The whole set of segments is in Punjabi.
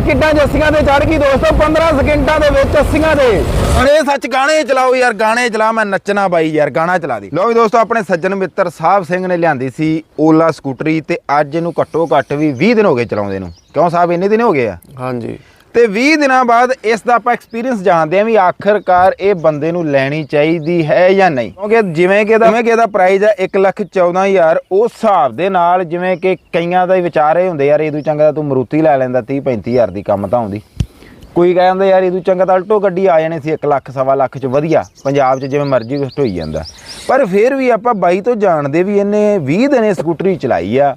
ਸਕਿੰਟਾਂ 80 ਤੇ ਚੜ ਗਈ ਦੋਸਤੋ 15 ਸਕਿੰਟਾਂ ਦੇ ਵਿੱਚ 80 ਦੇ। ਅਰੇ ਸੱਚ ਗਾਣੇ ਚਲਾਓ ਯਾਰ ਗਾਣੇ ਚਲਾ ਮੈਂ ਨੱਚਣਾ ਬਾਈ ਯਾਰ ਗਾਣਾ ਚਲਾ ਦੀ। ਲੋ ਵੀ ਦੋਸਤੋ ਆਪਣੇ ਸੱਜਣ ਮਿੱਤਰ ਸਾਹਿਬ ਸਿੰਘ ਨੇ ਲਿਆਂਦੀ ਸੀ ਓਲਾ ਸਕੂਟਰੀ ਤੇ ਅੱਜ ਇਹਨੂੰ ਘੱਟੋ ਘੱਟ ਵੀ 20 ਦਿਨ ਹੋ ਗਏ ਚਲਾਉਂਦੇ ਨੂੰ। ਕਿਉਂ ਸਾਹਿਬ ਇੰਨੇ ਦਿਨ ਹੋ ਗਏ ਆ? ਹਾਂਜੀ। ਤੇ 20 ਦਿਨਾਂ ਬਾਅਦ ਇਸ ਦਾ ਆਪਾਂ ਐਕਸਪੀਰੀਅੰਸ ਜਾਣਦੇ ਆਂ ਵੀ ਆਖਰਕਾਰ ਇਹ ਬੰਦੇ ਨੂੰ ਲੈਣੀ ਚਾਹੀਦੀ ਹੈ ਜਾਂ ਨਹੀਂ। ਕਿਉਂਕਿ ਜਿਵੇਂ ਕਿ ਇਹਦਾ ਜਿਵੇਂ ਕਿ ਇਹਦਾ ਪ੍ਰਾਈਸ ਹੈ 114000 ਉਸ ਹਿਸਾਬ ਦੇ ਨਾਲ ਜਿਵੇਂ ਕਿ ਕਈਆਂ ਦਾ ਵਿਚਾਰ ਇਹ ਹੁੰਦੇ, ਯਾਰ ਇਹਦੂ ਚੰਗਾ ਤਾਂ ਤੂੰ ਮਰੂਤੀ ਲੈ ਲੈਂਦਾ 30 35000 ਦੀ ਕੰਮ ਤਾਂ ਆਉਂਦੀ। ਕੋਈ ਕਹਿੰਦਾ, ਯਾਰ ਇਹਦੂ ਚੰਗਾ ਤਾਂ ਅਲਟੋ ਗੱਡੀ ਆ ਜਾਣੀ ਸੀ 1 ਲੱਖ, ਸਵਾ ਲੱਖ ਚ ਵਧੀਆ, ਪੰਜਾਬ 'ਚ ਜਿਵੇਂ ਮਰਜ਼ੀ ਕੁਛ ਹੋਈ ਜਾਂਦਾ। ਪਰ ਫਿਰ ਵੀ ਆਪਾਂ ਬਾਈ ਤੋਂ ਜਾਣਦੇ ਵੀ ਇਹਨੇ 20 ਦਿਨ ਸਕੂਟਰੀ ਚਲਾਈ ਆ,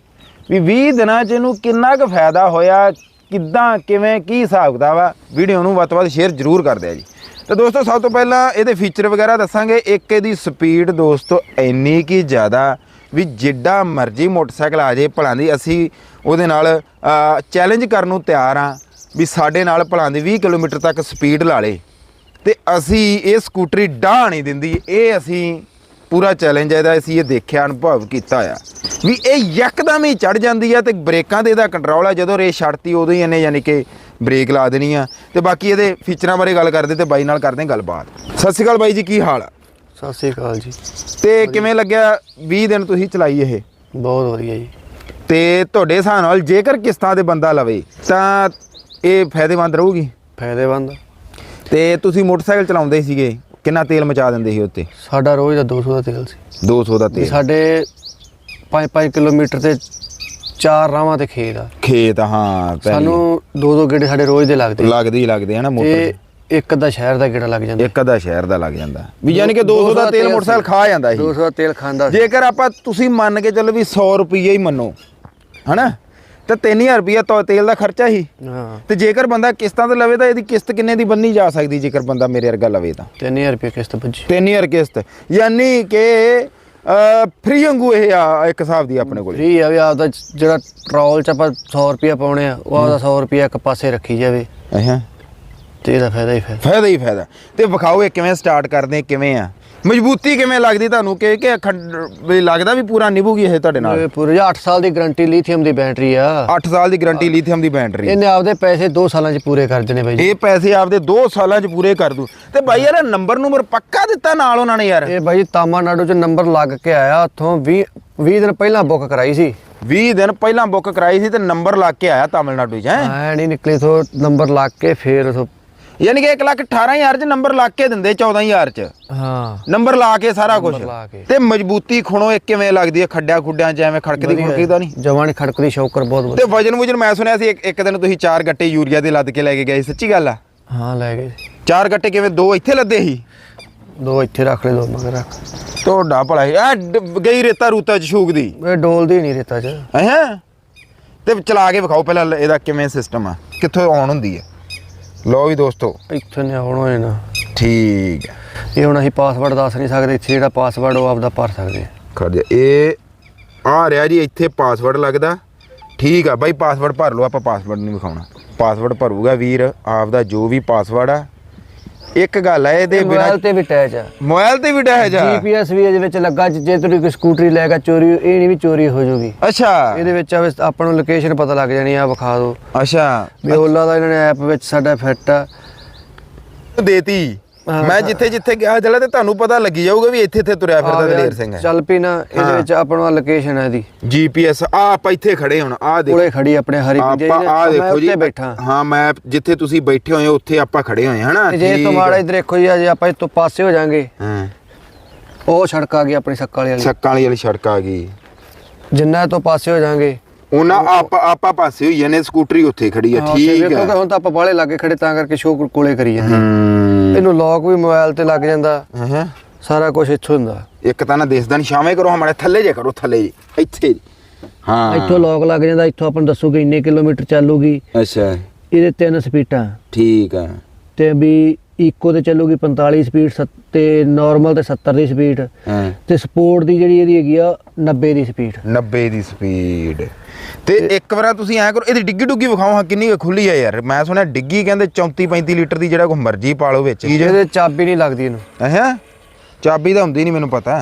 ਵੀ 20 ਦਿਨਾਂ 'ਚ ਇਹਨੂੰ ਕਿੰਨਾ ਕੁ ਫਾਇਦਾ ਹੋਇਆ ਕਿੱਦਾਂ, ਕਿਵੇਂ, ਕੀ ਹਿਸਾਬ ਕਿਤਾਬ ਆ, ਵੀਡੀਓ ਨੂੰ ਵੱਧ ਤੋਂ ਵੱਧ ਸ਼ੇਅਰ ਜ਼ਰੂਰ ਕਰ ਦਿਆ ਜੀ। ਤੇ ਦੋਸਤੋ, ਸਭ ਤੋਂ ਪਹਿਲਾਂ ਇਹਦੇ ਫੀਚਰ ਵਗੈਰਾ ਦੱਸਾਂਗੇ। ਇੱਕ ਇਹਦੀ ਸਪੀਡ ਦੋਸਤੋ, ਇੰਨੀ ਕੀ ਜ਼ਿਆਦਾ ਵੀ ਜਿੱਡਾ ਮਰਜ਼ੀ ਮੋਟਰਸਾਈਕਲ ਆ ਜੇ, ਭਲਾਂ ਦੀ ਅਸੀਂ ਉਹਦੇ ਨਾਲ ਚੈਲੰਜ ਕਰਨ ਨੂੰ ਤਿਆਰ ਆ ਵੀ ਸਾਡੇ ਨਾਲ ਭਲਾਂ ਦੀ 20 ਕਿਲੋਮੀਟਰ ਤੱਕ ਸਪੀਡ ਲਾ ਲੇ। ਤੇ ਅਸੀਂ ਇਹ ਸਕੂਟਰੀ ਡਾਹ ਨਹੀਂ ਦਿੰਦੀ, ਇਹ ਅਸੀਂ ਪੂਰਾ ਚੈਲੰਜ ਹੈ ਇਹਦਾ ਅਸੀਂ ਇਹ ਦੇਖਿਆ ਅਨੁਭਵ ਕੀਤਾ ਆ। ਵੀ ਇਹ ਯਕਦਮ ਹੀ ਚੜ ਜਾਂਦੀ ਆ ਤੇ ਬ੍ਰੇਕਾਂ ਤੇ ਇਹਦਾ ਕੰਟਰੋਲ ਆ ਜਦੋਂ ਰੇਸ ਛੱਡਤੀ ਉਦੋਂ ਹੀ ਇਹਨੇ ਯਾਨੀ ਕਿ ਬ੍ਰੇਕ ਲਾ ਦੇਣੀ ਆ। ਤੇ ਬਾਕੀ ਇਹਦੇ ਫੀਚਰਾਂ ਬਾਰੇ ਗੱਲ ਕਰਦੇ ਤੇ ਬਾਈ ਨਾਲ ਕਰਦੇ ਗੱਲਬਾਤ। ਸਤਿ ਸ਼੍ਰੀ ਅਕਾਲ ਬਾਈ ਜੀ ਕੀ ਹਾਲ ਆ? ਸਤਿ ਸ੍ਰੀ ਅਕਾਲ ਜੀ। ਤੇ ਕਿਵੇਂ ਲੱਗਿਆ 20 ਦਿਨ ਤੁਸੀਂ ਚਲਾਈ ਇਹ? ਬਹੁਤ ਵਧੀਆ ਜੀ। ਤੇ ਤੁਹਾਡੇ ਹਿਸਾਬ ਨਾਲ ਜੇਕਰ ਕਿਸ਼ਤਾਂ ਤੇ ਬੰਦਾ ਲਵੇ ਤਾਂ ਇਹ ਫਾਇਦੇਮੰਦ ਰਹੂਗੀ? ਫਾਇਦੇਮੰਦ। ਤੇ ਤੁਸੀਂ ਮੋਟਰਸਾਈਕਲ ਚਲਾਉਂਦੇ ਸੀਗੇ ਕਿੰਨਾ ਤੇਲ ਮਚਾ ਦਿੰਦੇ ਸੀ ਉੱਤੇ ਸਾਡਾ ਰੋਜ਼ ਦਾ 200 ਦਾ ਤੇਲ ਸੀ। 200 ਦਾ ਤੇਲ। ਸਾਡੇ 5-5 ਕਿਲੋਮੀਟਰ ਤੇ ਚਾਰ ਰਾਵਾਂ ਤੇ ਖੇਤ ਆ। ਖੇਤ ਹਾਂ। ਸਾਨੂੰ ਦੋ ਦੋ ਗੇੜੇ ਸਾਡੇ ਰੋਜ਼ ਦੇ ਲੱਗਦੇ। ਲੱਗਦੇ ਹੀ ਲੱਗਦੇ ਹਨਾ ਤੇ ਮੋਟਰ ਇੱਕ ਦਾ ਸ਼ਹਿਰ ਦਾ ਗੇੜਾ ਲੱਗ ਜਾਂਦਾ। ਇੱਕ ਅੱਧਾ ਸ਼ਹਿਰ ਦਾ ਲੱਗ ਜਾਂਦਾ। ਵੀ ਯਾਨੀ ਕਿ 200 ਦਾ ਤੇਲ ਮੋਟਰਸਾਈਕਲ ਖਾ ਜਾਂਦਾ ਸੀ। 200 ਦਾ ਤੇਲ ਖਾਂਦਾ ਸੀ। ਜੇਕਰ ਆਪਾਂ ਤੁਸੀਂ ਮੰਨ ਕੇ ਚੱਲੋ ਵੀ 100 ਰੁਪਏ ਹੀ ਮੰਨੋ ਹਨਾ? ਤੇ 3000 ਰੁਪਏ ਤਾਂ ਤੇਲ ਦਾ ਖਰਚਾ ਹੀ। ਹਾਂ। ਤੇ ਜੇਕਰ ਬੰਦਾ ਕਿਸ਼ਤਾਂ ਤੇ ਲਵੇ ਤਾਂ ਇਹਦੀ ਕਿਸ਼ਤ ਕਿੰਨੇ ਦੀ ਬੰਨੀ ਜਾ ਸਕਦੀ ਜੇਕਰ ਬੰਦਾ ਮੇਰੇ ਵਰਗਾ ਲਵੇ ਤਾਂ? 3000 ਰੁਪਏ ਕਿਸ਼ਤ ਭੱਜੀ। 3000 ਕਿਸ਼ਤ। ਯਾਨੀ ਕਿ ਫ੍ਰੀ ਵਾਂਗੂ ਇਹ ਆ ਇੱਕ ਹਿਸਾਬ ਦੀ ਆਪਣੇ ਕੋਲੇ। ਫ੍ਰੀ ਆ ਵੀ ਆਪਦਾ ਜਿਹੜਾ ਟਰੋਲ ਚ ਆਪਾਂ 100 ਰੁਪਏ ਪਾਉਣੇ ਆ ਉਹ ਆਪਦਾ 100 ਰੁਪਏ ਇੱਕ ਪਾਸੇ ਰੱਖੀ ਜਾਵੇ। ਅਹਾਂ ਤੇ ਇਹਦਾ ਫਾਇਦਾ ਹੀ ਫਾਇਦਾ। ਫਾਇਦਾ ਹੀ ਫਾਇਦਾ। ਤੇ ਵਿਖਾਓ ਇਹ ਕਿਵੇਂ ਸਟਾਰਟ ਕਰਦੇ ਕਿਵੇਂ ਆ? ਮਜ਼ਬੂਤੀ ਕਿਵੇਂ ਲੱਗਦੀ ਤੁਹਾਨੂੰ? ਕਿ ਕਿ ਖੰਡ- ਵੀ ਲੱਗਦਾ ਵੀ ਪੂਰਾ ਨਿਭੂਗੀ ਇਹ ਤੁਹਾਡੇ ਨਾਲ? ਇਹ ਪੂਰੇ 8 ਸਾਲ ਦੀ ਗਾਰੰਟੀ ਲੀਥੀਅਮ ਦੀ ਬੈਟਰੀ ਆ। 8 ਸਾਲ ਦੀ ਗਾਰੰਟੀ ਲੀਥੀਅਮ ਦੀ ਬੈਟਰੀ। ਇਹਨੇ ਆਪਦੇ ਪੈਸੇ 2 ਸਾਲਾਂ ਚ ਪੂਰੇ ਕਰ ਦੇਣੇ ਬਾਈ ਜੀ। ਇਹ ਪੈਸੇ ਆਪਦੇ 2 ਸਾਲਾਂ 'ਚ ਪੂਰੇ ਕਰ ਦੂ। ਤੇ ਬਾਈ ਯਾਰ ਨੰਬਰ ਨੂੰਬਰ ਪੱਕਾ ਦਿੱਤਾ ਨਾਲ ਉਹਨਾਂ ਨੇ ਯਾਰ? ਇਹ ਬਾਈ ਤਾਮਿਲਨਾਡੂ ਚ ਨੰਬਰ ਲੱਗ ਕੇ ਆਇਆ ਉੱਥੋਂ 20 20 ਦਿਨ ਪਹਿਲਾਂ ਬੁੱਕ ਕਰਾਈ ਸੀ। 20 ਦਿਨ ਪਹਿਲਾਂ ਬੁੱਕ ਕਰਾਈ ਸੀ ਤੇ ਨੰਬਰ ਲਾ ਕੇ ਆਇਆ ਤਾਮਿਲਨਾਡੂ 'ਚ ਹੈ? ਐ ਨਹੀਂ ਨਿਕਲੇ ਤੋਂ ਨੰਬਰ ਲੱਗ ਕੇ ਫੇਰ ਉਥੋਂ ਯਾਨੀ ਕਿ 1 ਲੱਖ 18000 'ਚ ਨੰਬਰ ਲਾ ਕੇ ਦਿੰਦੇ 14000 'ਚ। ਹਾਂ। ਨੰਬਰ ਲਾ ਕੇ ਸਾਰਾ ਕੁਝ ਨੰਬਰ ਲਾ ਕੇ। ਤੇ ਮਜ਼ਬੂਤੀ ਖੁਣੋ ਇਹ ਕਿਵੇਂ ਲੱਗਦੀ ਹੈ? ਖੱਡਿਆ ਖੁੱਡਿਆਂ 'ਚ ਐਵੇਂ ਖੜਕਦੀ ਖੁੜਕਦੀ ਤਾਂ ਨਹੀਂ? ਜਵਾਨੀ ਖੜਕਦੀ ਸ਼ੌਕਰ ਬਹੁਤ ਤੇ ਵਧੀਆ ਵਜਨ ਵਜਨ ਮੈਂ ਸੁਣਿਆ ਸੀ ਇੱਕ ਇੱਕ ਦਿਨ ਤੁਸੀਂ ਚਾਰ ਗੱਟੇ ਯੂਰੀਆ ਦੇ ਲੱਦ ਕੇ ਲੈ ਕੇ ਗਏ ਸੱਚੀ ਗੱਲ ਆ? ਹਾਂ ਲੈ ਗਏ। ਚਾਰ ਗੱਟੇ ਕਿਵੇਂ? ਦੋ ਇੱਥੇ ਲੱਦੇ ਸੀ? ਦੋ ਇੱਥੇ ਰੱਖ ਲੈ ਦੋ ਮਗਰ ਰੱਖ। ਤੁਹਾਡਾ ਭਲਾ ਆ ਗਈ ਰੇਤਾ ਰੂਤਾ ਚ ਛੂਕਦੀ ਇਹ ਡੋਲਦੀ ਨਹੀਂ ਰੇਤਾ ਚ। ਹੈ? ਤੇ ਚਲਾ ਕੇ ਵਿਖਾਓ ਪਹਿਲਾਂ ਇਹਦਾ ਕਿਵੇਂ ਸਿਸਟਮ ਆ? ਕਿੱਥੋਂ ਆਨ ਹੁੰਦੀ ਹੈ ਲਓ ਵੀ ਦੋਸਤੋ। ਇੱਥੇ ਨੇ ਹੁਣ ਹੋਏ ਨਾ। ਠੀਕ ਹੈ। ਇਹ ਹੁਣ ਅਸੀਂ ਪਾਸਵਰਡ ਦੱਸ ਨਹੀਂ ਸਕਦੇ ਇੱਥੇ ਜਿਹੜਾ ਪਾਸਵਰਡ ਉਹ ਆਪਦਾ ਭਰ ਸਕਦੇ ਖੜ ਜਾ ਇਹ ਆ ਰਿਹਾ ਜੀ ਇੱਥੇ ਪਾਸਵਰਡ ਲੱਗਦਾ। ਠੀਕ ਆ ਬਾਈ ਪਾਸਵਰਡ ਭਰ ਲਓ ਆਪਾਂ ਪਾਸਵਰਡ ਨਹੀਂ ਵਿਖਾਉਣਾ। ਪਾਸਵਰਡ ਭਰੂਗਾ ਵੀਰ ਆਪਦਾ ਜੋ ਵੀ ਪਾਸਵਰਡ ਆ। ਇੱਕ ਗੱਲ ਹੈ ਇਹਦੇ ਬਿਨਾ ਮੋਬਾਈਲ ਤੇ ਵੀ ਅਟੈਚ ਆ। ਮੋਬਾਈਲ ਤੇ ਵੀ ਡਹਿ ਜਾ ਜੀਪੀਐਸ ਵੀ ਇਹਦੇ ਵਿੱਚ ਲੱਗਾ ਜੇ ਤੁਸੀਂ ਕੋਈ ਸਕੂਟਰੀ ਲੈ ਕੇ ਚੋਰੀ ਇਹ ਨਹੀਂ ਵੀ ਚੋਰੀ ਹੋ ਜਾਊਗੀ ਅੱਛਾ। ਇਹਦੇ ਵਿੱਚ ਆਪਾਂ ਨੂੰ ਲੋਕੇਸ਼ਨ ਪਤਾ ਲੱਗ ਜਾਣੀ ਆ ਵਿਖਾ ਦਿਓ ਅੱਛਾ। ਵੀ ਓਲਾ ਦਾ ਇਹਨਾਂ ਨੇ ਐਪ ਵਿੱਚ ਸਾਡਾ ਫਿੱਟ ਆ। ਦੇਤੀ। ਮੈਂ ਜਿੱਥੇ ਜਿੱਥੇ ਗਿਆ ਜਲਾ ਤੇ ਤੁਹਾਨੂੰ ਪਤਾ ਲੱਗੀ ਜਾਊਗਾ ਵੀ ਇੱਥੇ ਇੱਥੇ ਤੁਰਿਆ ਫਿਰਦਾ ਦਲੇਰ ਸਿੰਘ ਹੈ। ਚੱਲ ਪਈ ਨਾ ਇਹਦੇ। ਵਿੱਚ ਆਪਾਂ ਨੂੰ ਲੋਕੇਸ਼ਨ ਹੈ ਇਹਦੀ। ਜੀਪੀਐਸ ਆ ਆਪਾਂ ਇੱਥੇ ਖੜੇ ਹੁਣ ਆ ਦੇਖੋ। ਕੋਲੇ ਖੜੀ ਆਪਣੇ ਹਰੀ ਪਿੰਜੇ ਆਪਾਂ ਆ ਦੇਖੋ ਜੀ। ਬੈਠਾ। ਹਾਂ ਮੈਂ ਜਿੱਥੇ ਤੁਸੀਂ ਬੈਠੇ ਹੋਏ ਹੋ ਉੱਥੇ ਆਪਾਂ ਖੜੇ ਹੋਏ ਹਾਂ ਹਨਾ? ਜੇ ਤੁਹਾਡਾ। ਇਧਰ ਦੇਖੋ ਜੀ ਜੇ ਆਪਾਂ ਇਸ ਤੋਂ ਪਾਸੇ ਹੋ ਜਾਾਂਗੇ। ਹਾਂ। ਉਹ ਸੜਕ ਆ ਗਈ ਆਪਣੀ ਸੱਕਾਲੀ ਵਾਲੀ ਛੱਕਾਂ ਵਾਲੀ ਸੜਕ ਆ ਗਈ। ਜਿੰਨਾ ਤੋਂ ਪਾਸੇ ਹੋ ਜਾਾਂਗੇ ਉਹਨਾਂ ਆਪਾਂ ਆਪਾਂ ਪਾਸੇ ਹੋਈ ਨੇ ਸਕੂਟਰੀ ਉੱਥੇ ਖੜੀ ਆ ਠੀਕ ਹੈ ਹੁਣ ਤਾਂ ਆਪਾਂ ਬਾਹਲੇ ਲਾਗੇ ਖੜੇ ਤਾਂ ਕਰਕੇ ਸ਼ੋਅ ਕੋਲੇ ਕਰੀ ਜਾਂਦੇ ਇਹਨੂੰ ਲੌਕ ਵੀ ਮੋਬਾਈਲ ਤੇ ਲੱਗ ਜਾਂਦਾ। ਹਾਂ। ਸਾਰਾ ਕੁਝ ਇੱਥੋਂ ਹੁੰਦਾ। ਇੱਕ ਤਾਂ ਨਾ ਦਿਸਦਾ ਨਹੀਂ ਸ਼ਾਮੇ ਕਰੋ ਹਮਾਰੇ ਥੱਲੇ ਜੇ ਕਰੋ ਥੱਲੇ ਇੱਥੇ। ਹਾਂ। ਇੱਥੋਂ ਲੌਕ ਲੱਗ ਜਾਂਦਾ ਇੱਥੋਂ ਆਪਾਂ ਦੱਸੂਗੇ ਇੰਨੇ ਕਿਲੋਮੀਟਰ ਚੱਲੂਗੀ। ਅੱਛਾ। ਇਹਦੇ ਤਿੰਨ ਸਪੀਡਾਂ। ਠੀਕ ਆ। ਤੇ ਵੀ ਇਕੋ ਤੇ ਚੱਲੂਗੀ 45 ਸਪੀਡ ਤੇ ਨਾਰਮਲ ਤੇ 70 ਦੀ ਸਪੀਡ ਤੇ ਸਪੋਰਟ ਦੀ ਜਿਹੜੀ ਇਹਦੀ ਹੈਗੀ ਆ 90 ਦੀ ਸਪੀਡ 90 ਦੀ ਸਪੀਡ ਤੇ ਇੱਕ ਵਾਰ ਤੁਸੀਂ ਐ ਕਰੋ ਇਹਦੀ ਡਿੱਗੀ ਡੁੱਗੀ ਵਿਖਾਓ ਹਾਂ ਕਿੰਨੀ ਖੁੱਲੀ ਆ ਯਾਰ। ਮੈਂ ਸੁਣਿਆ ਡਿੱਗੀ ਕਹਿੰਦੇ 34 35 ਲੀਟਰ ਦੀ ਜਿਹੜਾ ਕੋ ਮਰਜ਼ੀ ਪਾ ਲਓ ਵਿੱਚ। ਇਹਦੇ ਚਾਬੀ ਨਹੀਂ ਲੱਗਦੀ ਇਹਨੂੰ। ਹੈ? ਚਾਬੀ ਤਾਂ ਹੁੰਦੀ ਨਹੀਂ ਮੈਨੂੰ ਪਤਾ।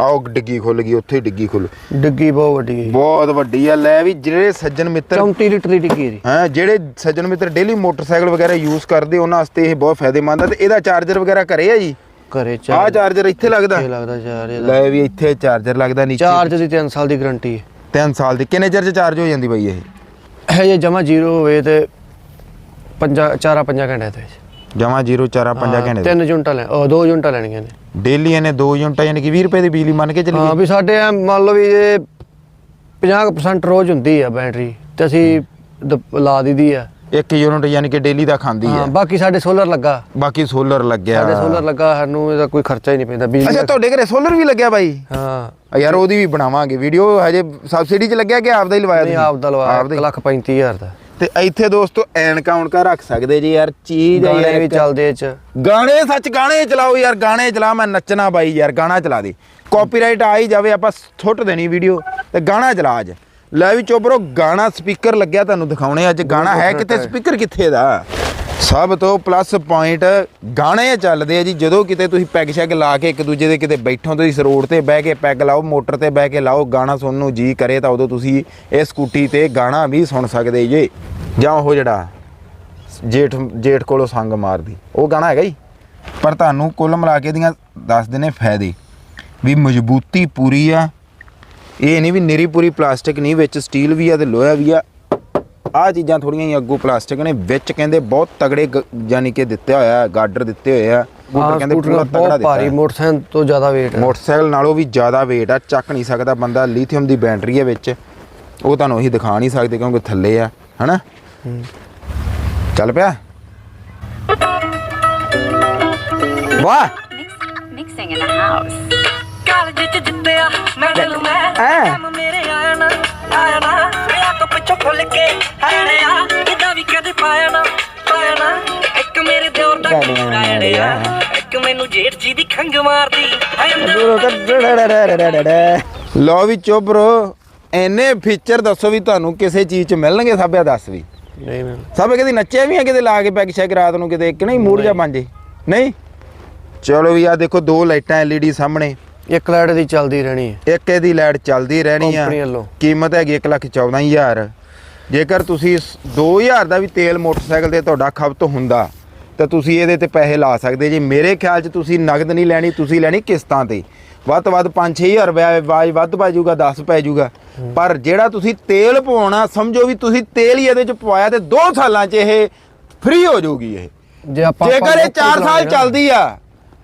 ਆਓ ਡਿੱਗੀ ਖੁੱਲ ਗਈ ਉੱਥੇ ਹੀ ਡਿੱਗੀ ਖੁੱਲ। ਡਿੱਗੀ ਬਹੁਤ ਵੱਡੀ ਹੈ ਬਹੁਤ ਵੱਡੀ ਆ ਲੈ ਵੀ ਜਿਹੜੇ ਸੱਜਣ ਮਿੱਤਰ 34 ਲੀਟਰ ਦੀ ਡਿੱਗੀ ਹੈ ਜੀ। ਹਾਂ ਜਿਹੜੇ ਸੱਜਣ ਮਿੱਤਰ ਡੇਲੀ ਮੋਟਰਸਾਈਕਲ ਵਗੈਰਾ ਯੂਜ਼ ਕਰਦੇ ਉਹਨਾਂ ਵਾਸਤੇ ਇਹ ਬਹੁਤ ਫਾਇਦੇਮੰਦ ਆ। ਤੇ ਇਹਦਾ ਚਾਰਜਰ ਵਗੈਰਾ ਘਰੇ ਆ ਜੀ? ਘਰੇ ਚਾਰ ਚਾਰਜਰ ਇੱਥੇ ਲੱਗਦਾ? ਇਹ ਲੱਗਦਾ ਇਹਦਾ। ਲੈ ਵੀ ਇੱਥੇ ਚਾਰਜਰ ਲੱਗਦਾ ਨੀਚੇ। ਚਾਰਜ ਦੀ 3 ਸਾਲ ਦੀ ਗਾਰੰਟੀ ਹੈ। 3 ਸਾਲ ਦੀ। ਕਿੰਨੇ ਚਿਰ ਚ ਚਾਰਜ ਹੋ ਜਾਂਦੀ ਬਾਈ ਇਹ? ਇਹ ਜੇ ਜਮਾ ਜ਼ੀਰੋ ਹੋਵੇ ਤੇ ਪੰਜਾ ਚਾਰਾ ਪੰਜਾ ਘੰਟੇ ਤੇ ਜਮਾ 0 4 5 ਘੰਟੇ ਤਿੰਨ ਯੂਨਿਟਾਂ ਲੈ ਉਹ ਦੋ ਯੂਨਿਟਾਂ ਲੈਣੀਆਂ ਨੇ। ਡੇਲੀ ਇਹਨੇ 2 ਯੂਨਿਟਾਂ ਯਾਨੀ ਕਿ 20 ਰੁਪਏ ਦੀ ਬਿਜਲੀ ਮੰਨ ਕੇ ਚੱਲੀਏ। ਹਾਂ ਵੀ ਸਾਡੇ ਐਂ ਮੰਨ ਲਓ ਵੀ ਇਹ 50% ਰੋਜ਼ ਹੁੰਦੀ ਆ ਬੈਟਰੀ ਤੇ ਅਸੀਂ ਦ- ਲਾ ਦੀਦੀ ਆ। ਇੱਕ ਯੂਨਿਟ ਯਾਨੀ ਕਿ ਡੇਲੀ ਦਾ ਖਾਂਦੀ ਹਾਂ ਹੈ ਬਾਕੀ ਸਾਡੇ ਸੋਲਰ ਲੱਗਾ। ਬਾਕੀ ਸੋਲਰ ਲੱਗਿਆ। ਸਾਡੇ ਸੋਲਰ ਲੱਗਾ ਸਾਨੂੰ ਇਹਦਾ ਕੋਈ ਖਰਚਾ ਹੀ ਨਹੀਂ ਪੈਂਦਾ ਬਿਜਲੀ ਅੱਛਾ ਦਾ- ਤੁਹਾਡੇ ਘਰੇ ਸੋਲਰ ਵੀ ਲੱਗਿਆ ਬਾਈ? ਹਾਂ। ਆ ਯਾਰ ਉਹਦੀ ਵੀ ਬਣਾਵਾਂਗੇ ਵੀਡੀਓ ਹਜੇ ਸਬਸਿਡੀ 'ਚ ਲੱਗਿਆ ਕਿ ਆਪਦਾ ਹੀ ਲਵਾਇਆ ਨਹੀਂ ਤੁਸੀਂ? ਆਪ ਦਾ ਲਵਾਇਆ ਆਪਦਾ ਹੀ। 1 ਲੱਖ 35000 ਦਾ। ਤੇ ਇੱਥੇ ਦੋਸਤੋ ਐਨਕਾਂ ਉਣਕਾਂ ਰੱਖ ਸਕਦੇ ਜੀ ਯਾਰ ਚੀਜ਼ ਆ ਗਾਣੇ ਯਾਰ ਵੀ ਇੱਕ। ਚੱਲਦੇ ਇਹ ਚ। ਗਾਣੇ ਸੱਚ ਗਾਣੇ ਚਲਾਓ ਯਾਰ ਗਾਣੇ ਚਲਾ ਮੈਂ ਨੱਚਣਾ ਬਾਈ ਯਾਰ ਗਾਣਾ ਚਲਾ ਦੇ। ਕਾਪੀਰਾਈਟ ਆ ਹੀ ਜਾਵੇ ਆਪਾਂ ਸੁੱਟ ਦੇਣੀ ਵੀਡੀਓ ਤੇ ਗਾਣਾ ਚਲਾ ਅੱਜ। ਲੈ ਵੀ ਚੋਬਰੋ ਗਾਣਾ ਸਪੀਕਰ ਲੱਗਿਆ ਤੁਹਾਨੂੰ ਦਿਖਾਉਣੇ ਅੱਜ। ਗਾਣਾ ਹੈ ਕਿੱਥੇ? ਸਪੀਕਰ ਕਿੱਥੇ ਦਾ? ਸਭ ਤੋਂ ਪਲੱਸ ਪੁਆਇੰਟ ਗਾਣੇ ਚੱਲਦੇ ਆ ਜੀ। ਜਦੋਂ ਕਿਤੇ ਤੁਸੀਂ ਪੈਗ ਸ਼ੈਗ ਲਾ ਕੇ ਇੱਕ ਦੂਜੇ ਦੇ ਕਿਤੇ ਬੈਠੋ, ਤੁਸੀਂ ਰੋਡ ਤੇ ਬਹਿ ਕੇ ਪੈਗ ਲਾਓ, ਮੋਟਰ ਤੇ ਬਹਿ ਕੇ ਲਾਓ, ਗਾਣਾ ਸੁਣਨ ਨੂੰ ਜੀ ਕਰੇ, ਤਾਂ ਉਦੋਂ ਤੁਸੀਂ ਇਹ ਸਕੂਟੀ ਤੇ ਗਾਣਾ ਵੀ ਸੁਣ ਸਕਦੇ ਜੇ। ਜਾਂ ਉਹ ਜਿਹੜਾ ਜੇਠ ਜੇਠ ਕੋਲੋਂ ਸੰਗ ਮਾਰਦੀ। ਉਹ ਗਾਣਾ ਹੈਗਾ ਜੀ। ਪਰ ਤੁਹਾਨੂੰ ਕੁੱਲ ਮਿਲਾ ਕੇ ਦੀਆਂ ਦੱਸ ਨੇ ਫਾਇਦੇ। ਵੀ ਮਜ਼ਬੂਤੀ ਪੂਰੀ ਆ। ਇਹ ਨਹੀਂ ਵੀ ਨਿਰੀ ਪੂਰੀ ਪਲਾਸਟਿਕ ਨਹੀਂ, ਵਿੱਚ ਸਟੀਲ ਵੀ ਆ ਤੇ ਲੋਹਾ ਵੀ ਆ। ਆ ਚੀਜ਼ਾਂ ਥੋੜੀਆਂ ਹੀ ਅੱਗੋਂ ਪਲਾਸਟਿਕ ਨੇ ਵਿੱਚ ਕਹਿੰਦੇ ਬਹੁਤ ਤਗੜੇ ਯਾਨੀ ਕਿ ਦਿੱਤੇ ਹੋਇਆ ਗਾਡਰ ਦਿੱਤੇ ਹੋਏ ਆ। ਹਾਂ ਗੂਟਰ ਕਹਿੰਦੇ ਸਕੂਟਰ ਪੂਰਾ ਤਗੜਾ ਦਿੱਤਾ ਭਾਰੀ। ਮੋਟਰਸਾਈਕਲ ਤੋਂ ਜ਼ਿਆਦਾ weight ਹੈ ਮੋਟਰਸਾਈਕਲ ਨਾਲੋਂ ਵੀ ਜ਼ਿਆਦਾ weight ਆ ਚੱਕ ਨਹੀਂ ਸਕਦਾ ਬੰਦਾ ਲੀਥੀਅਮ ਦੀ ਬੈਟਰੀ ਹੈ ਵਿੱਚ। ਉਹ ਤੁਹਾਨੂੰ ਅਸੀਂ ਦਿਖਾ ਨਹੀਂ ਸਕਦੇ ਕਿਉਂਕਿ ਥੱਲੇ ਆ ਹਨਾ? ਚੱਲ ਪਿਆ। ਵਾਹ! Mixing in the house. College ਚ ਜਿੱਤਿਆ ਮੈਡਲ ਮੈਂ ਹੈਂ? ਕੰਮ ਮੇਰੇ ਆਇਆ ਨਾ ਆਇਆ ਨਾ। ਕੂੜਾ ਆਇਆ ਇੱਕ ਮੈਨੂੰ ਜੇਠ ਜੀ ਦੀ ਖੰਗ ਮਾਰਦੀ। ਐ ਅੰਦਰ ਲੋ ਵੀ ਚੋਬਰੋ ਐਨੇ ਫੀਚਰ ਦੱਸੋ ਵੀ ਤੁਹਾਨੂੰ ਕਿਸੇ ਚੀਜ਼ ਚ ਮਿਲਣਗੇ ਸਾਬਿਆ ਦੱਸ ਵੀ। ਨਹੀਂ ਮੈਂ ਸਾਬੇ ਕਦੀ ਨੱਚਿਆ ਵੀ ਆ ਕਿਤੇ ਲਾ ਕੇ ਪੈਗ ਸ਼ੈਕ ਰਾਤ ਨੂੰ ਕਿਤੇ ਇੱਕ ਨਹੀਂ ਮੂਡ ਜਾ ਬਣ ਜੇ। ਨਹੀਂ? ਚਲੋ ਵੀ ਆ ਦੇਖੋ ਦੋ ਲਾਈਟਾਂ LED ਸਾਹਮਣੇ। ਇੱਕ ਲਾਈਟ ਦੀ ਚੱਲਦੀ ਰਹਿਣੀ ਹੈ। ਇੱਕ ਇਹਦੀ ਲਾਈਟ ਚੱਲਦੀ ਰਹਿਣੀ ਆ। ਕੰਪਨੀ ਵੱਲੋਂ। ਕੀਮਤ ਹੈਗੀ 114000 ਜੇਕਰ ਤੁਸੀਂ ਸ- 2000 ਦਾ ਵੀ ਤੇਲ ਮੋਟਰਸਾਈਕਲ ਤੇ ਤੁਹਾਡਾ ਖਪਤ ਹੁੰਦਾ ਤਾਂ ਤੁਸੀਂ ਇਹਦੇ ਤੇ ਪੈਸੇ ਲਾ ਸਕਦੇ ਜੀ। ਮੇਰੇ ਖਿਆਲ 'ਚ ਤੁਸੀਂ ਨਗਦ ਨਹੀਂ ਲੈਣੀ ਤੁਸੀਂ ਲੈਣੀ ਕਿਸ਼ਤਾਂ ਤੇ। ਵੱਧ ਤੋਂ ਵੱਧ 5-6000 ਰੁਪਏ ਬਾਜ ਵੱਧ ਪੈ ਜਾਊਗਾ 10 ਪੈ ਜਾਊਗਾ। ਪਰ ਜਿਹੜਾ ਤੁਸੀਂ ਤੇਲ ਪਵਾਉਣਾ ਸਮਝੋ ਵੀ ਤੁਸੀਂ ਤੇਲ ਹੀ ਇਹਦੇ 'ਚ ਪਵਾਇਆ ਤੇ 2 ਸਾਲਾਂ 'ਚ ਇਹ ਫ੍ਰੀ ਹੋ ਜਾਊਗੀ ਇਹ। ਜੇ ਆਪਾਂ ਜੇਕਰ ਇਹ 4 ਸਾਲ ਚੱਲਦੀ ਆ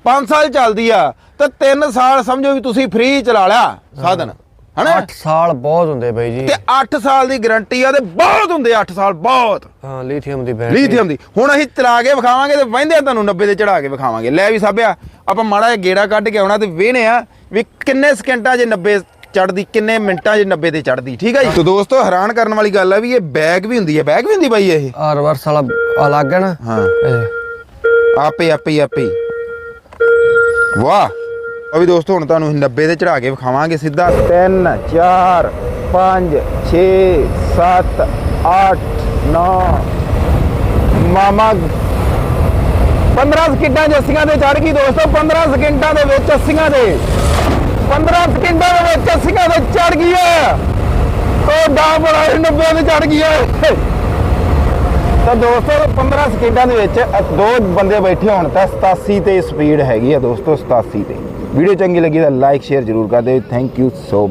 5 ਸਾਲ ਚੱਲਦੀ ਆ ਤਾਂ 3 ਸਾਲ ਸਮਝੋ ਵੀ ਤੁਸੀਂ ਫ੍ਰੀ ਚਲਾ ਲਿਆ ਸਾਧਨ। ਹਨਾ? 8 ਸਾਲ ਬਹੁਤ ਹੁੰਦੇ ਬਾਈ ਜੀ। ਤੇ 8 ਸਾਲ ਦੀ ਗਾਰੰਟੀ ਆ ਤੇ ਬਹੁਤ ਹੁੰਦੇ 8 ਸਾਲ ਬਹੁਤ। ਹਾਂ ਲਿਥੀਅਮ ਦੀ ਬੈਟਰੀ ਲੀਥੀਅਮ ਦੀ। ਹੁਣ ਅਸੀਂ ਚਲਾ ਕੇ ਵਿਖਾਵਾਂਗੇ ਤੇ ਵਹਿੰਦੇ ਤੁਹਾਨੂੰ 90 ਤੇ ਚੜਾ ਕੇ ਵਿਖਾਵਾਂਗੇ। ਲੈ ਵੀ ਸਾਬਿਆ ਆਪਾਂ ਮਾੜਾ ਜਿਹਾ ਗੇੜਾ ਕੱਢ ਕੇ ਆਉਣਾ ਤੇ ਵੇਹਨੇ ਆ ਵੀ ਕਿੰਨੇ ਸਕਿੰਟਾਂ 'ਚ 90 ਚੜਦੀ ਕਿੰਨੇ ਮਿੰਟਾਂ 'ਚ 90 ਤੇ ਚੜਦੀ ਠੀਕ ਹੈ ਜੀ? ਤੇ ਦੋਸਤੋ ਹੈਰਾਨ ਕਰਨ ਵਾਲੀ ਗੱਲ ਆ ਵੀ ਇਹ ਬੈਗ ਵੀ ਹੁੰਦੀ ਹੈ। ਬੈਗ ਵੀ ਹੁੰਦੀ ਬਾਈ ਇਹ? ਆ ਰਿਵਰਸ ਵਾਲਾ ਅਲੱਗ ਹੈ ਨਾ। ਹਾਂ। ਆਪੇ ਆਪੇ ਆਪੇ। ਵਾਹ। ਉਹ ਵੀ ਦੋਸਤੋ, ਹੁਣ ਤੁਹਾਨੂੰ 90 ਤੇ ਚੜਾ ਕੇ ਵਿਖਾਵਾਂਗੇ ਸਿੱਧਾ। 3 4 5 6 7 8 9 ਮਾਮਾ 15 ਸਕਿੰਟਾਂ 'ਚ ਅੱਸੀਆਂ ਤੇ ਚੜ ਗਈ ਦੋਸਤੋ 15 ਸਕਿੰਟਾਂ ਦੇ ਵਿੱਚ ਅੱਸੀਆਂ ਦੇ। 15 ਸਕਿੰਟਾਂ ਦੇ ਵਿੱਚ ਅੱਸੀਆਂ ਤੇ ਚੜ ਗਈ ਹੈ। ਉਹ ਡਾ ਬੜਾ 90 ਤੇ ਚੜ ਗਈ ਹੈ। ਤਾਂ ਦੋਸਤੋ 15 ਸਕਿੰਟਾਂ ਦੇ ਵਿੱਚ ਦੋ ਬੰਦੇ ਬੈਠੇ ਹੋਣ ਤਾਂ 87 ਤੇ ਸਪੀਡ ਹੈਗੀ ਆ ਦੋਸਤੋ 87 ਤੇ। ਵੀਡੀਓ ਚੰਗੀ ਲੱਗੀ ਤਾਂ ਲਾਈਕ ਸ਼ੇਅਰ ਜ਼ਰੂਰ ਕਰ ਦਿਓ। Thank you so